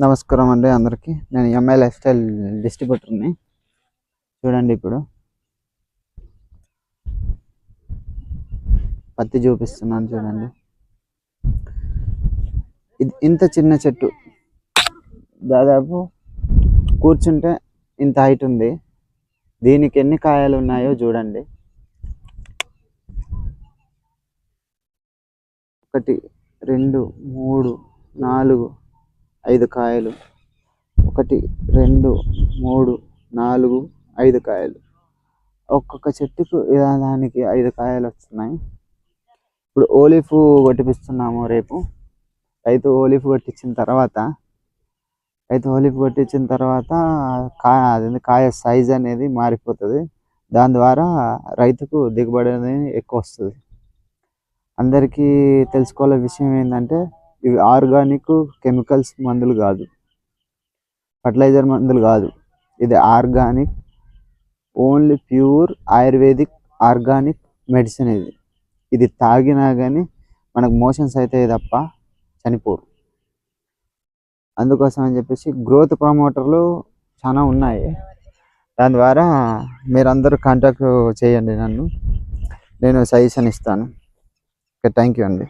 నమస్కారం అండి అందరికీ. నేను ఎంఐ లైఫ్ స్టైల్ డిస్ట్రిబ్యూటర్ని చూడండి ఇప్పుడు. పత్తి చూపిస్తున్నాను చూడండి. ఇది ఇంత చిన్న చెట్టు. దాదాపు కూర్చుంటే ఇంత హైట్ ఉంది. దీనికి ఎన్ని కాయలు ఉన్నాయో చూడండి. ఒకటి రెండు మూడు నాలుగు ఐదు కాయలు. ఒకటి రెండు మూడు నాలుగు ఐదు కాయలు. ఒక్కొక్క చెట్టుకు ఇలా దానికి ఐదు కాయలు వస్తున్నాయి. ఇప్పుడు ఓలీఫ్ కొట్టిపిస్తున్నాము రేపు. రైతు ఓలీఫ్ కొట్టించిన తర్వాత రైతు ఓలీఫ్ కొట్టించిన తర్వాత కాయ అది కాయ సైజ్ అనేది మారిపోతుంది. దాని ద్వారా రైతుకు దిగుబడి అనేది ఎక్కువ వస్తుంది. అందరికీ తెలుసుకోవాల విషయం ఏంటంటే ఇవి ఆర్గానిక్ కెమికల్స్ మందులు కాదు. ఫర్టిలైజర్ మందులు కాదు. ఇది organic only pure ayurvedic organic medicine ఇది. ఇది తాగినా కానీ మనకు మోషన్స్ అవుతాయి తప్ప చనిపోరు. అందుకోసం అని చెప్పేసి గ్రోత్ ప్రమోటర్లు చాలా ఉన్నాయి. దాని ద్వారా మీరందరూ కాంటాక్ట్ చేయండి నన్ను. నేను సజెషన్ ఇస్తాను. ఓకే థ్యాంక్ యూ అండి.